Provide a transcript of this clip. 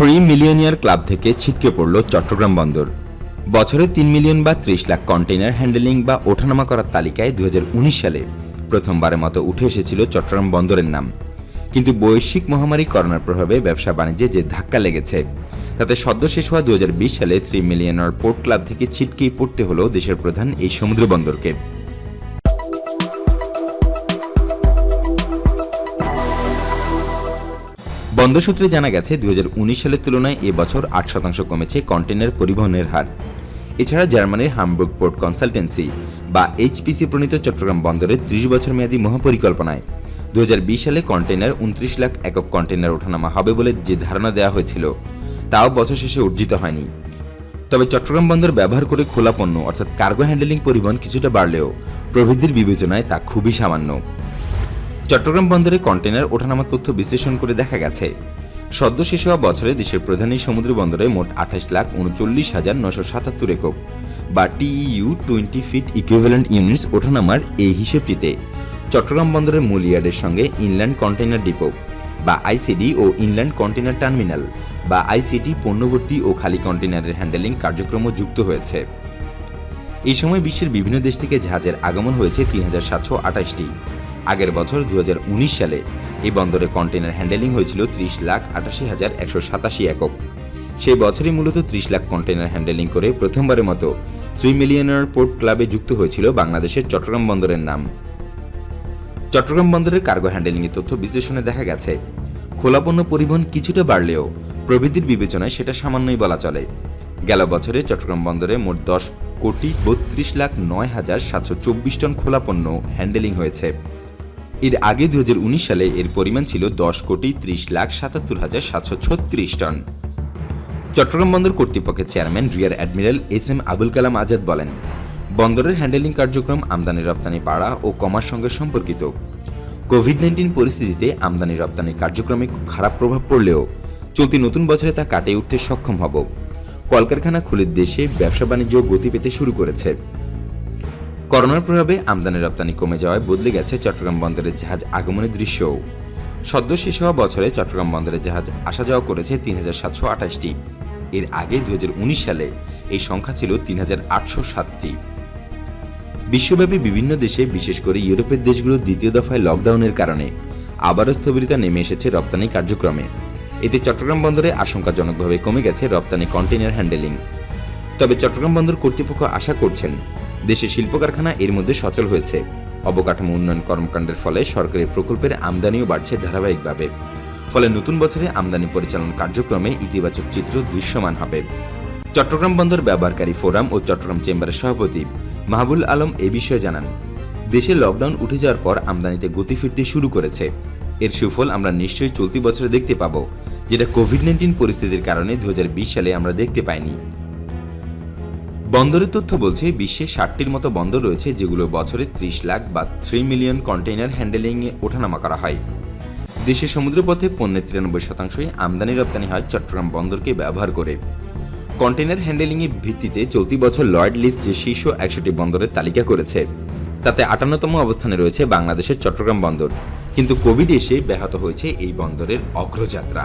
Three millionaire club থেকে ছিটকে পড়ল চট্টগ্রাম বন্দর। বছরে তিন মিলিয়ন বা ত্রিশ লাখ কন্টেইনার হ্যান্ডেলিং বা ওঠানামা করার তালিকায় দু হাজার উনিশ সালে প্রথমবারের মতো উঠে এসেছিল চট্টগ্রাম বন্দরের নাম। কিন্তু বৈশ্বিক মহামারী করোনার প্রভাবে ব্যবসা বাণিজ্যে যে ধাক্কা লেগেছে, তাতে সদ্য শেষ হওয়া দু হাজার বিশ সালে থ্রি মিলিয়নার পোর্ট ক্লাব থেকে ছিটকেই পড়তে হলো দেশের প্রধান এই সমুদ্র বন্দরকে। বন্দর সূত্রে জানা গেছে দুহাজার উনিশ সালের তুলনায় এবছর আট শতাংশ কমেছে কন্টেনার পরিবহনের হার। এছাড়া জার্মানির হামবুর্গ পোর্ট কনসালটেন্সি বা এইচপিসি প্রণীত চট্টগ্রাম বন্দরের ত্রিশ বছর মেয়াদী মহাপরিকল্পনায় দু হাজার বিশ সালে কন্টেনার উনত্রিশ লাখ একক কন্টেনার ওঠানামা হবে বলে যে ধারণা দেওয়া হয়েছিল, তাও বছর শেষে অর্জিত হয়নি। তবে চট্টগ্রাম বন্দর ব্যবহার করে খোলা পণ্য, অর্থাৎ কার্গো হ্যান্ডেলিং পরিবহন কিছুটা বাড়লেও প্রবৃদ্ধির বিবেচনায় তা খুবই সামান্য। চট্টগ্রাম বন্দরে কন্টেনার ওঠানামার তথ্য বিশ্লেষণ করে দেখা গেছে। সদ্য শেষ হওয়া বছরে দেশের প্রধান এই সমুদ্র বন্দরে মোট আঠাশ লাখ উনচল্লিশ হাজার নশো সাতাত্তর একক বা TEU twenty foot equivalent units ওঠানামার এই হিসেবটিতে চট্টগ্রাম বন্দরের মূল ইয়ার্ডের সঙ্গে ইনল্যান্ড কন্টেনার ডিপো বা আইসিডি ও ইনল্যান্ড কন্টেনার টার্মিনাল বা আইসিটি পণ্যবর্তী ও খালি কন্টেনারের হ্যান্ডেলিং কার্যক্রমও যুক্ত হয়েছে। এই সময় বিশ্বের বিভিন্ন দেশ থেকে জাহাজের আগমন হয়েছে তিন হাজার সাতশো আঠাশটি। আগের বছর দু হাজার উনিশ সালে এই বন্দরে কন্টেনার হ্যান্ডেলিং হয়েছিল ত্রিশ লাখ আটাশি হাজার একশো সাতাশি একক। সেই বছরই মূলত ত্রিশ লাখ কন্টেনার হ্যান্ডেলিং করে প্রথমবারের মতো থ্রি মিলিয়নার পোর্ট ক্লাবে যুক্ত হয়েছিল বাংলাদেশের চট্টগ্রাম বন্দরের নাম। চট্টগ্রাম বন্দরের কার্গো হ্যান্ডেলিংয়ের তথ্য বিশ্লেষণে দেখা গেছে, খোলা পণ্য পরিবহন কিছুটা বাড়লেও প্রবৃদ্ধির বিবেচনায় সেটা সামান্যই বলা চলে। গেল বছরে চট্টগ্রাম বন্দরে মোট দশ কোটি বত্রিশ লাখ নয় হাজার সাতশো চব্বিশ টন খোলা পণ্য হ্যান্ডেলিং হয়েছে। এর আগে দু হাজার উনিশ সালে এর পরিমাণ ছিল দশ কোটি ত্রিশ লাখ সাতাত্তর হাজার সাতশো ছত্রিশ টন। চট্টগ্রাম বন্দর কর্তৃপক্ষের chairman rear admiral S M Abul Kalam Azad বলেন, বন্দরের হ্যান্ডেলিং কার্যক্রম আমদানি রপ্তানি বাড়া ও কমার সঙ্গে সম্পর্কিত। কোভিড নাইন্টিন পরিস্থিতিতে আমদানি রপ্তানির কার্যক্রমে খারাপ প্রভাব পড়লেও চলতি নতুন বছরে তা কাটিয়ে উঠতে সক্ষম হব। কলকারখানা খুলে দেশে ব্যবসা বাণিজ্য গতি পেতে শুরু করেছে। করোনার প্রভাবে আমদানি রপ্তানি কমে যাওয়ায় বদলে গেছে চট্টগ্রাম বন্দরের জাহাজ আগমনের দৃশ্যও সদ্য শেষ হওয়া বছরে চট্টগ্রাম বন্দরের জাহাজ আসা যাওয়া করেছে তিন হাজার সাতশো আঠাশটি। এর আগে দু হাজার উনিশ সালে এই সংখ্যা ছিল তিন হাজার আটশো সাতটি। বিশ্বব্যাপী বিভিন্ন দেশে, বিশেষ করে ইউরোপের দেশগুলোর দ্বিতীয় দফায় লকডাউনের কারণে আবারও স্থবিরতা নেমে এসেছে রপ্তানি কার্যক্রমে। এতে চট্টগ্রাম বন্দরে আশঙ্কাজনকভাবে কমে গেছে রপ্তানি কন্টেইনার হ্যান্ডেলিং। তবে চট্টগ্রাম বন্দর কর্তৃপক্ষ আশা করছেন দেশের শিল্প কারখানা এর মধ্যে সচল হয়েছে। অবকাঠামো উন্নয়ন কর্মকাণ্ডের ফলে সরকারি প্রকল্পের আমদানিও বাড়ছে ধারাবাহিকভাবে। ফলে নতুন বছরে আমদানি পরিচালন কার্যক্রমে ইতিবাচক চিত্র দৃশ্যমান হবে। চট্টগ্রাম বন্দর ব্যবহারকারী ফোরাম ও চট্টগ্রাম চেম্বারের সভাপতি মাহবুল আলম এ বিষয়ে জানান, দেশে লকডাউন উঠে যাওয়ার পর আমদানিতে গতি ফিরতে শুরু করেছে। এর সুফল আমরা নিশ্চয়ই চলতি বছরে দেখতে পাব, যেটা কোভিড নাইন্টিন পরিস্থিতির কারণে দু হাজার বিশ সালে আমরা দেখতে পাইনি। বন্দরের তথ্য বলছে, বিশ্বে ষাটটির মতো বন্দর রয়েছে যেগুলো বছরে ত্রিশ লাখ বা থ্রি মিলিয়ন কন্টেইনার হ্যান্ডেলিংয়ে ওঠানামা করা হয়। দেশের সমুদ্রপথে পণ্যের তিরানব্বই শতাংশই আমদানি রপ্তানি হয় চট্টগ্রাম বন্দরকে ব্যবহার করে। কন্টেইনার হ্যান্ডেলিংয়ের ভিত্তিতে চলতি বছর লয়েড লিস্ট যে শীর্ষ একশোটি বন্দরের তালিকা করেছে, তাতে আটান্নতম অবস্থানে রয়েছে বাংলাদেশের চট্টগ্রাম বন্দর। কিন্তু কোভিড এসে ব্যাহত হয়েছে এই বন্দরের অগ্রযাত্রা।